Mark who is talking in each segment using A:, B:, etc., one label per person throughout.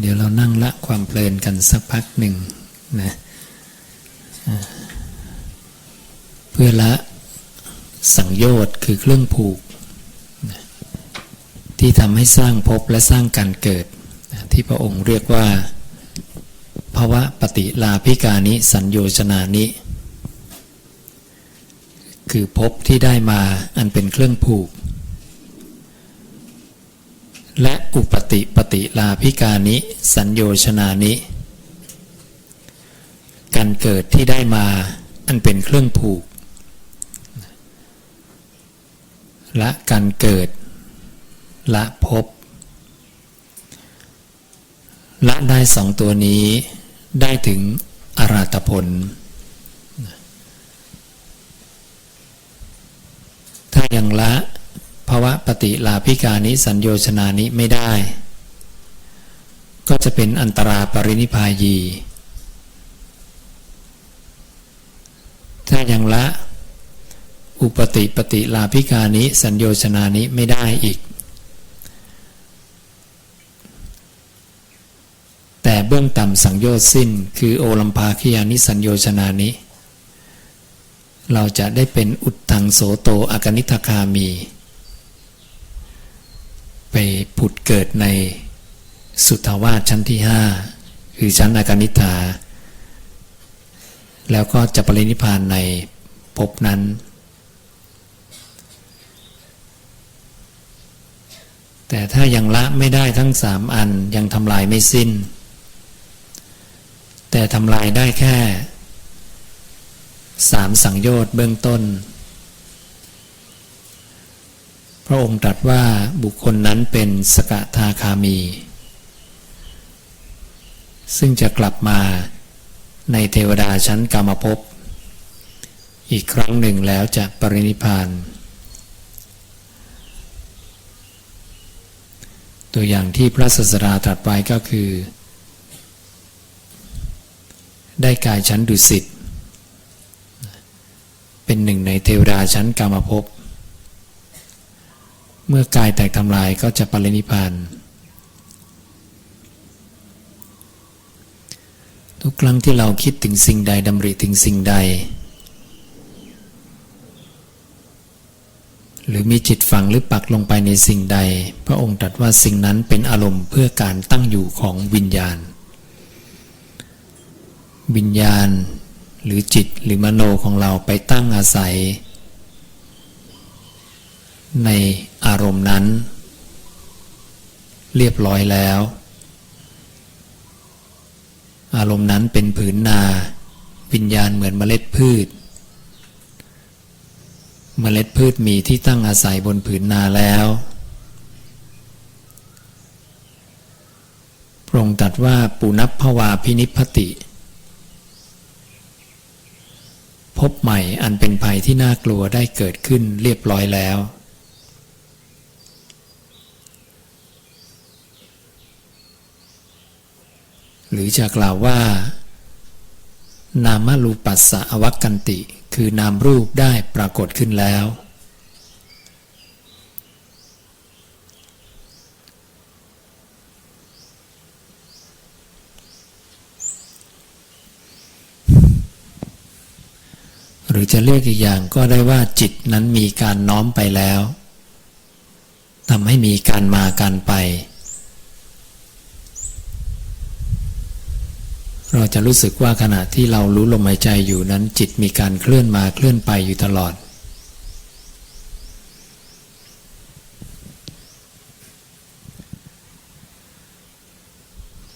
A: เดี๋ยวเรานั่งละความเพลินกันสักพักหนึ่งนะเพื่อละสังโยชน์คือเครื่องผูก ที่ทำให้สร้างภพและสร้างการเกิด ที่พระองค์เรียกว่าภาวะปฏิลาภิกานิสัญโยชนานิ คือภพที่ได้มาอันเป็นเครื่องผูก และอุปติปฏิลาภิกานิสัญโยชนานิ การเกิดที่ได้มาอันเป็นเครื่องผูกและการเกิด ละภพละได้สองตัวนี้ได้ถึงอราตผล ถ้ายังละ วะปฏิลาภิกานิสัญโยชนานิไม่ได้ ก็จะเป็นอันตราปรินิพายี ถ้ายังละอุปติปฏิลาภิกานิสัญโยชนานิไม่ได้อีก แต่เบื้องต่ำสังโยชน์สิ้น คือโอลัมพาคิยานิสัญโยชนานิเราจะได้เป็นอุตตังโสโตอากนิทคามี ไปผุดเกิดในสุทาวาสชั้นที่ห้าคือชั้นอาการนิธาแล้วก็จะปรินิพานในภพนั้น แต่ถ้ายังละไม่ได้ทั้งสามอันยังทำลายไม่สิ้น แต่ทำลายได้แค่สามสังโยชน์เบื้องต้น พ ระองค์ตรัสว่าบุคคลนั้นเป็นสกทาคามี ซึ่งจะกลับมาในเทวดาชั้นกามภพอีกครั้งหนึ่งแล้วจะปรินิพาน ตัวอย่างที่พระศาสดาตรัสไว้ก็คือ ได้กายชั้นดุสิตเป็นหนึ่งในเทวดาชั้นกามภพ เมื่อกายแตกทำลายก็จะปรินิพาน ทุกครั้งที่เราคิดถึงสิ่งใดดำริถึงสิ่งใด หรือมีจิตฝังหรือปักลงไปในสิ่งใด พระองค์ตรัสว่าสิ่งนั้นเป็นอารมณ์เพื่อการตั้งอยู่ของวิญญาณ วิญญาณหรือจิตหรือมโนของเราไปตั้งอาศัย ใน อารมณ์นั้น เรียบร้อยแล้ว อารมณ์นั้นเป็นผืนนา วิญญาณเหมือนเมล็ดพืช เมล็ดพืชมีที่ตั้งอาศัยบนผืนนาแล้วพระองค์ตรัสว่าปุนับภวาพินิพติพบใหม่อันเป็นภัยที่น่ากลัวได้เกิดขึ้นเรียบร้อยแล้ว หรือจะกล่าวว่า นามรูปัสสะอวักันติ คือนามรูปได้ปรากฏขึ้นแล้ว หรือจะเรียกอีกอย่างก็ได้ว่าจิตนั้นมีการน้อมไปแล้วทำให้มีการมาการไป เราจะรู้สึกว่าขณะที่เรารู้ลมหายใจอยู่นั้นจิตมีการเคลื่อนมาเคลื่อนไปอยู่ตลอด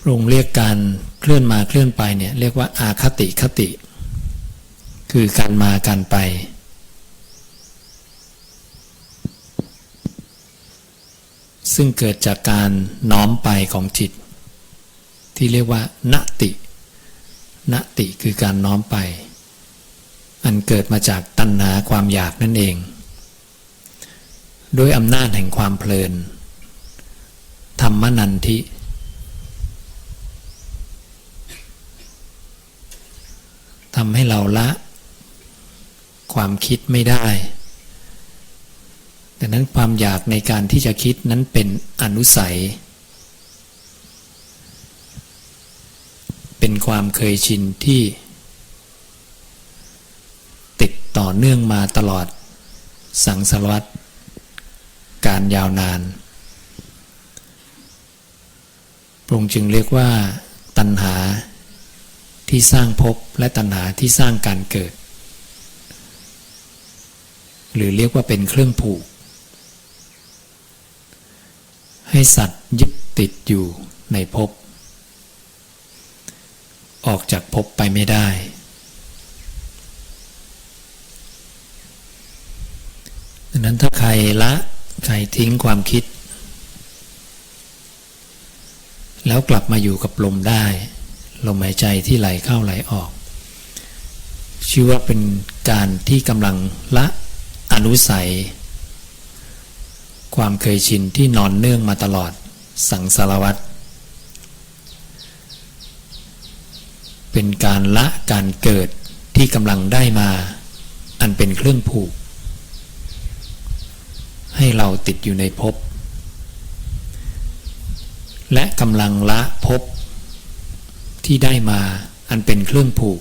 A: รงเรียกการเคลื่อนมาเคลื่อนไปเนี่ยเรียกว่าอาคติคติ คือการมาการไป ซึ่งเกิดจากการน้อมไปของจิต ที่เรียกว่านติ นติคือการน้อมไป อันเกิดมาจากตัณหาความอยากนั่นเอง ด้วยอำนาจแห่งความเพลิน ธรรมนันทิ ทำให้เราละ ความคิดไม่ได้ดังนั้นความอยากในการที่จะคิดนั้นเป็นอนุสัย ความเคยชินที่ ติดต่อเนื่องมาตลอด สังสารวัตรการยาวนานพระองค์จึงเรียกว่า ตัณหาที่สร้างภพและตัณหาที่สร้างการเกิด หรือเรียกว่าเป็นเครื่องผูก ให้สัตว์ยึดติดอยู่ในภพ ออกจากภพไปไม่ได้ ดังนั้นถ้าใครละใครทิ้งความคิด แล้วกลับมาอยู่กับลมได้ ลมหายใจที่ไหลเข้าไหลออก ชื่อว่าเป็นการที่กำลังละอนุสัย ความเคยชินที่นอนเนื่องมาตลอดสังสารวัตร เป็นการละการเกิดที่กำลังได้มา อันเป็นเครื่องผูก ให้เราติดอยู่ในภพและกำลังละภพที่ได้มาอันเป็นเครื่องผูก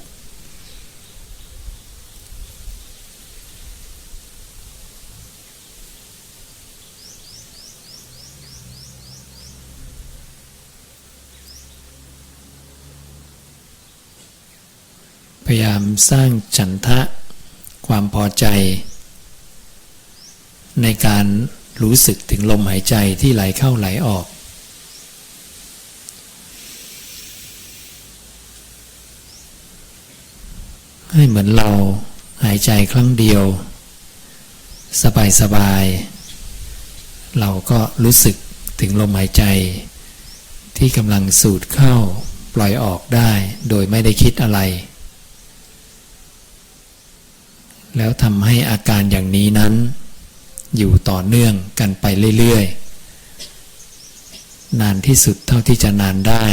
A: พยายาม สร้างฉันทะ ความพอใจ ในการรู้สึกถึงลมหายใจที่ไหลเข้าไหลออก ให้เหมือนเราหายใจครั้งเดียว สบายสบาย เราก็รู้สึกถึงลมหายใจ ที่กำลังสูดเข้าปล่อยออกได้โดยไม่ได้คิดอะไร แล้วทำให้อาการอย่างนี้นั้น อยู่ต่อเนื่องกันไปเรื่อยๆ นานที่สุดเท่าที่จะนานได้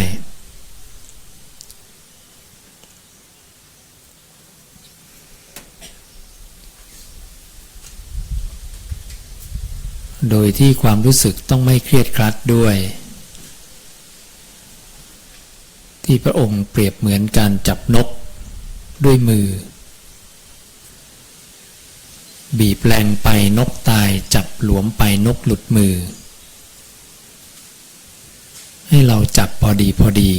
A: โดยที่ความรู้สึกต้องไม่เครียดครัดด้วย ที่พระองค์เปรียบเหมือนการจับนกด้วยมือ บีบแรงไปนกตายจับหลวมไปนกหลุดมือ ให้เราจับพอดีพอดี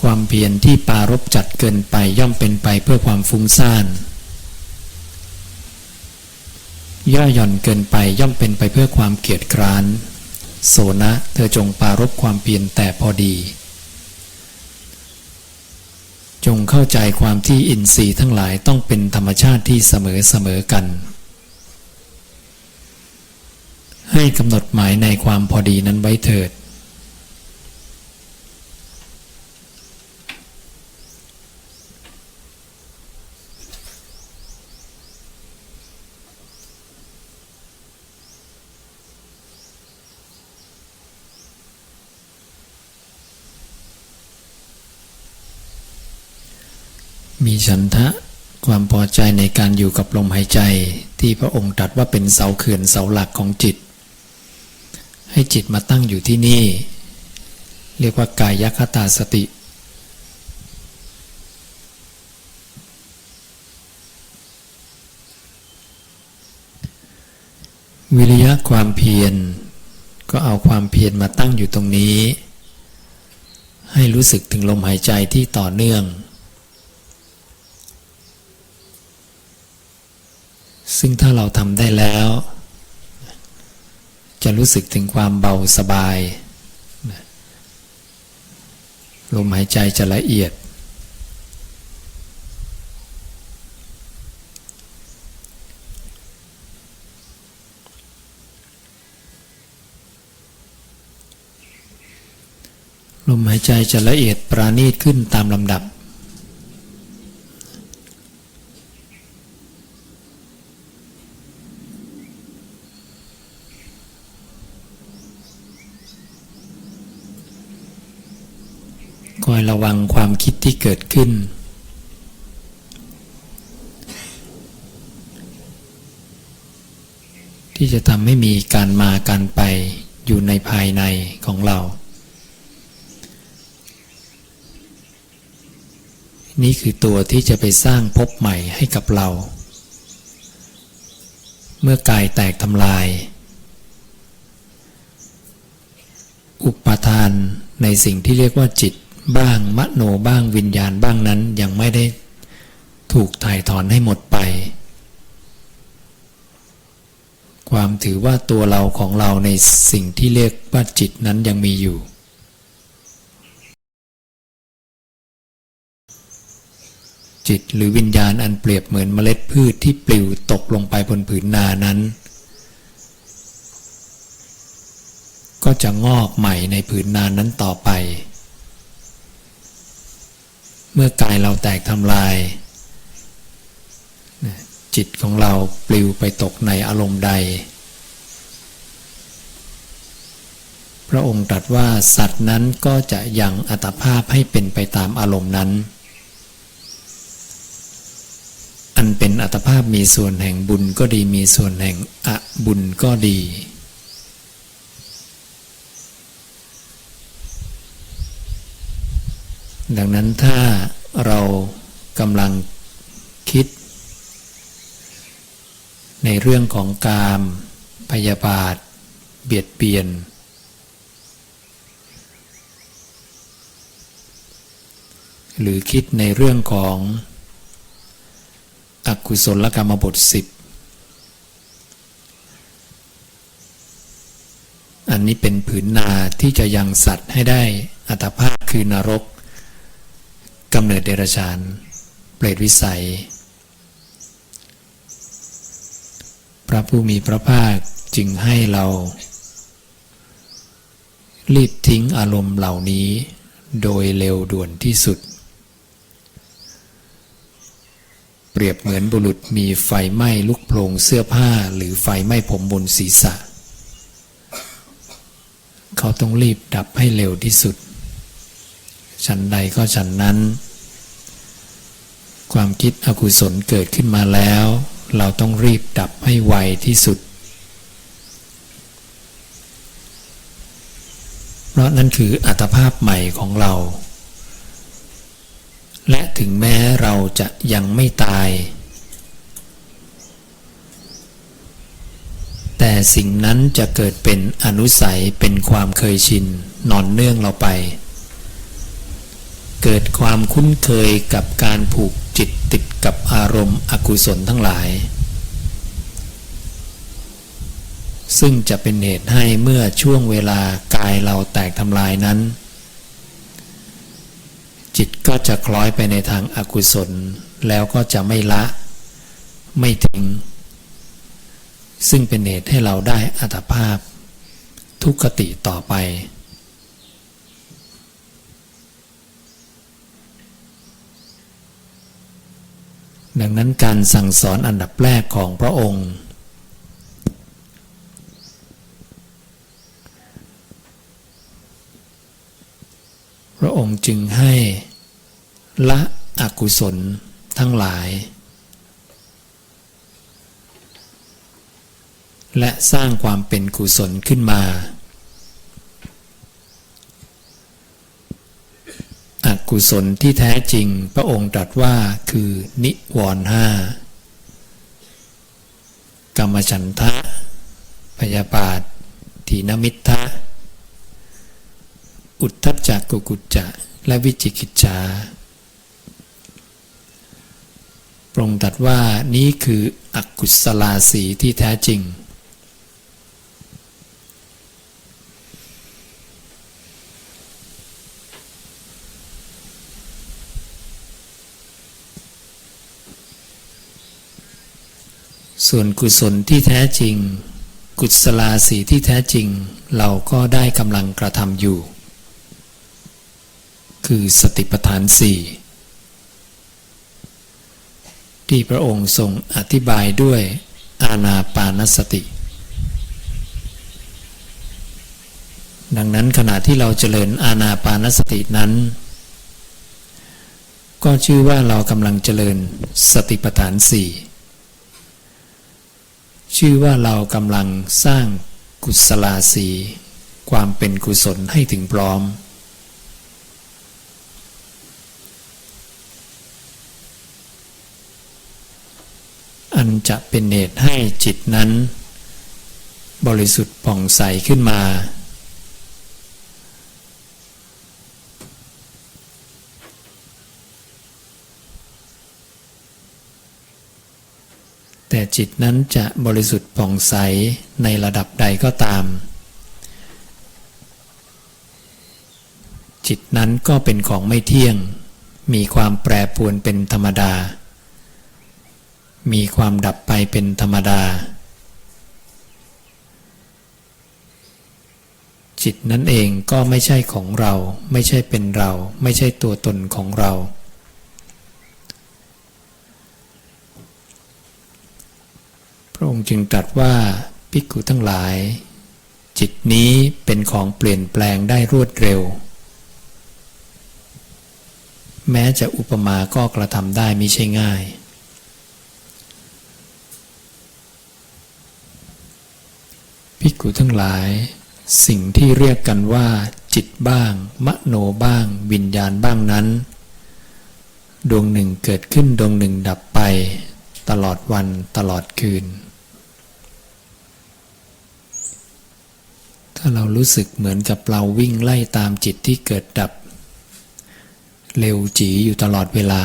A: ความเพียรที่ปารบจัดเกินไปย่อมเป็นไปเพื่อความฟุ้งซ่าน ย่อหย่อนเกินไปย่อมเป็นไปเพื่อความเกียจคร้าน โสนะเธอจงปารบความเพียรแต่พอดี จงเข้าใจความที่อินทรีย์ทั้งหลายต้องเป็นธรรมชาติที่เสมอเสมอกัน ให้กำหนดหมายในความพอดีนั้นไว้เถิด ฉันทะ ความพอใจในการอยู่กับลมหายใจ ที่พระองค์ตรัสว่าเป็นเสาเขื่อนเสาหลักของจิต ให้จิตมาตั้งอยู่ที่นี่ เรียกว่ากายคตาสติวิริยะความเพียร ก็เอาความเพียรมาตั้งอยู่ตรงนี้ ให้รู้สึกถึงลมหายใจที่ต่อเนื่อง ซึ่งถ้าเราทำได้แล้ว จะรู้สึกถึงความเบาสบาย ลมหายใจจะละเอียด ลมหายใจจะละเอียดปราณีตขึ้นตามลำดับ คอยระวังความคิด ที่เกิดขึ้น ที่จะทำให้มีการมาการไปอยู่ในภายในของเรา นี่คือตัวที่จะไปสร้างภพใหม่ให้กับเรา เมื่อกายแตกทำลาย อุปทานในสิ่งที่เรียกว่าจิต บ้างมโนบ้างวิญญาณบ้างนั้นยังไม่ได้ถูกถ่ายถอนให้หมดไป ความถือว่าตัวเราของเราในสิ่งที่เรียกว่าจิตนั้นยังมีอยู่ จิตหรือวิญญาณอันเปรียบเหมือนเมล็ดพืชที่ปลิวตกลงไปบนผืนนานั้น ก็จะงอกใหม่ในผืนนานั้นต่อไป เมื่อกายเราแตกทำลาย จิตของเราปลิวไปตกในอารมณ์ใด พระองค์ตรัสว่าสัตว์นั้นก็จะยังอัตภาพให้เป็นไปตามอารมณ์นั้น อันเป็นอัตภาพมีส่วนแห่งบุญก็ดีมีส่วนแห่งอบุญก็ดี ดังนั้นถ้าเรากำลังคิด ในเรื่องของกามพยาบาท เบียดเบียน หรือคิดในเรื่องของอกุศลกรรมบทสิบอันนี้เป็นผืนนาที่จะยังสัตว์ให้ได้อัตภาพคือนรก กำเนิดเดรัจฉาน เปรตวิสัย พระผู้มีพระภาคจึงให้เรา รีบทิ้งอารมณ์เหล่านี้ โดยเร็วด่วนที่สุด เปรียบเหมือนบุรุษมีไฟไหม้ลุกโพลงเสื้อผ้าหรือไฟไหม้ผมบนศีรษะ เขาต้องรีบดับให้เร็วที่สุด ฉันใดก็ฉันนั้น ความคิดอกุศลเกิดขึ้นมาแล้ว เราต้องรีบดับให้ไวที่สุด เพราะนั่นคืออัตภาพใหม่ของเรา และถึงแม้เราจะยังไม่ตาย แต่สิ่งนั้นจะเกิดเป็นอนุสัยเป็นความเคยชินนอนเนื่องเราไป เกิดความคุ้นเคยกับการผูกจิตติดกับอารมณ์อกุศลทั้งหลาย ซึ่งจะเป็นเหตุให้เมื่อช่วงเวลากายเราแตกทำลายนั้น จิตก็จะคล้อยไปในทางอากุศลแล้วก็จะไม่ละ ไม่ทิ้ง ซึ่งเป็นเหตุให้เราได้อัตภาพ ทุกขติต่อไป ดังนั้นการสั่งสอนอันดับแรกของพระองค์ พระองค์จึงให้ละอกุศลทั้งหลาย และสร้างความเป็นกุศลขึ้นมา อ กุศลที่แท้จริงพระองค์ตรัสว่าคือนิวรห้ากรรมฉันทะ พยาบาททีนมิทะอุทธัจจกุกุจจะ และวิจิกิจจาพระองค์ตรัสว่านี้คืออกุศลาสีที่แท้จริง ส่วนกุศลที่แท้จริง กุศลาสีที่แท้จริง เราก็ได้กำลังกระทำอยู่ คือสติปัฏฐานสี่ที่พระองค์ทรงอธิบายด้วยอาณาปานสติ ดังนั้นขณะที่เราเจริญอาณาปานสตินั้น ก็ชื่อว่าเรากำลังเจริญสติปัฏฐานสี่ ชื่อว่าเรากำลังสร้างกุศลาสีความเป็นกุศลให้ถึงพร้อม อันจะเป็นเหตุให้จิตนั้น บริสุทธิ์ผ่องใสขึ้นมา แต่จิตนั้นจะบริสุทธิ์ผ่องใสในระดับใดก็ตาม จิตนั้นก็เป็นของไม่เที่ยง มีความแปรปรวนเป็นธรรมดา มีความดับไปเป็นธรรมดา จิตนั้นเองก็ไม่ใช่ของเรา ไม่ใช่เป็นเรา ไม่ใช่ตัวตนของเรา ระองค์จึงตรัสว่าภิกขุทั้งหลาย จิตนี้เป็นของเปลี่ยนแปลงได้รวดเร็ว แม้จะอุปมาก็กระทำได้มิใช่ง่าย ภิกขุทั้งหลาย สิ่งที่เรียกกันว่า จิตบ้าง มโนบ้าง วิญญาณบ้างนั้น ดวงหนึ่งเกิดขึ้นดวงหนึ่งดับไป ตลอดวันตลอดคืน ถ้าเรารู้สึกเหมือนกับเราวิ่งไล่ตามจิตที่เกิดดับ เร็วจีอยู่ตลอดเวลา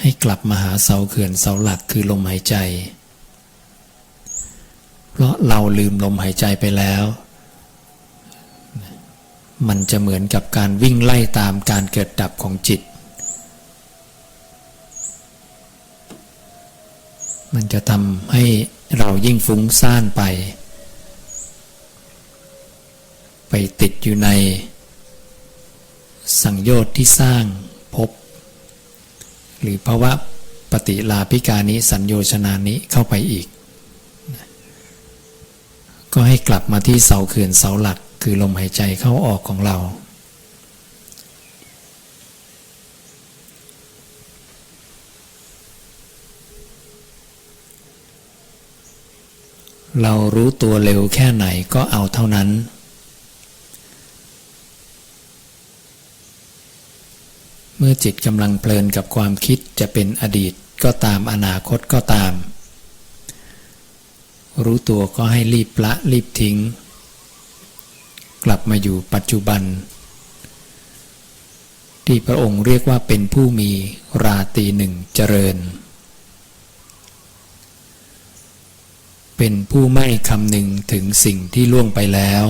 A: ให้กลับมาหาเสาเขื่อนเสาหลักคือลมหายใจ เพราะเราลืมลมหายใจไปแล้ว มันจะเหมือนกับการวิ่งไล่ตามการเกิดดับของจิต มันจะทำให้เรายิ่งฟุ้งซ่านไป ติดอยู่ใน สังโยชน์ที่สร้างพบหรือภาวะปฏิลาภิกานิสัญโยชนานิเข้าไปอีก ก็ให้กลับมาที่เสาเขื่อนเสาหลักคือลมหายใจเข้าออกของเรา เรารู้ตัวเร็วแค่ไหนก็เอาเท่านั้น เมื่อจิตกำลังเพลินกับความคิดจะเป็นอดีตก็ตามอนาคตก็ตาม รู้ตัวก็ให้รีบละรีบทิ้ง กลับมาอยู่ปัจจุบัน ที่พระองค์เรียกว่าเป็นผู้มีราตีหนึ่งเจริญ เป็นผู้ไม่คำนึงถึงสิ่งที่ล่วงไปแล้ว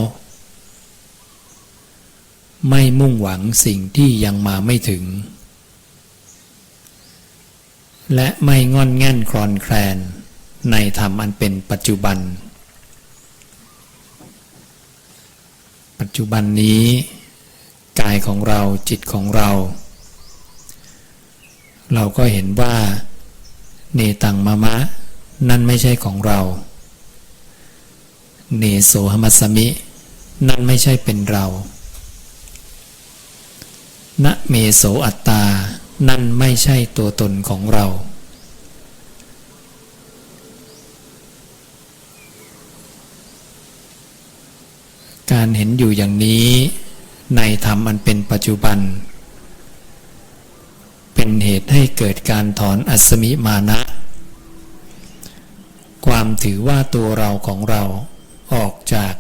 A: ไม่มุ่งหวังสิ่งที่ยังมาไม่ถึง และไม่งอนแง่นคลอนแคลน ในธรรมอันเป็นปัจจุบัน ปัจจุบันนี้ กายของเราจิตของเรา เราก็เห็นว่า เนตังมะมะ นั่นไม่ใช่ของเรา เนโสหมัสสมิ นั่นไม่ใช่เป็นเรา ณเมโสอัตตา นั่นไม่ใช่ตัวตนของเรา การเห็นอยู่อย่างนี้ ในธรรมอันเป็นปัจจุบัน เป็นเหตุให้เกิดการถอนอัศมิมานะ ความถือว่าตัวเราของเราออกจาก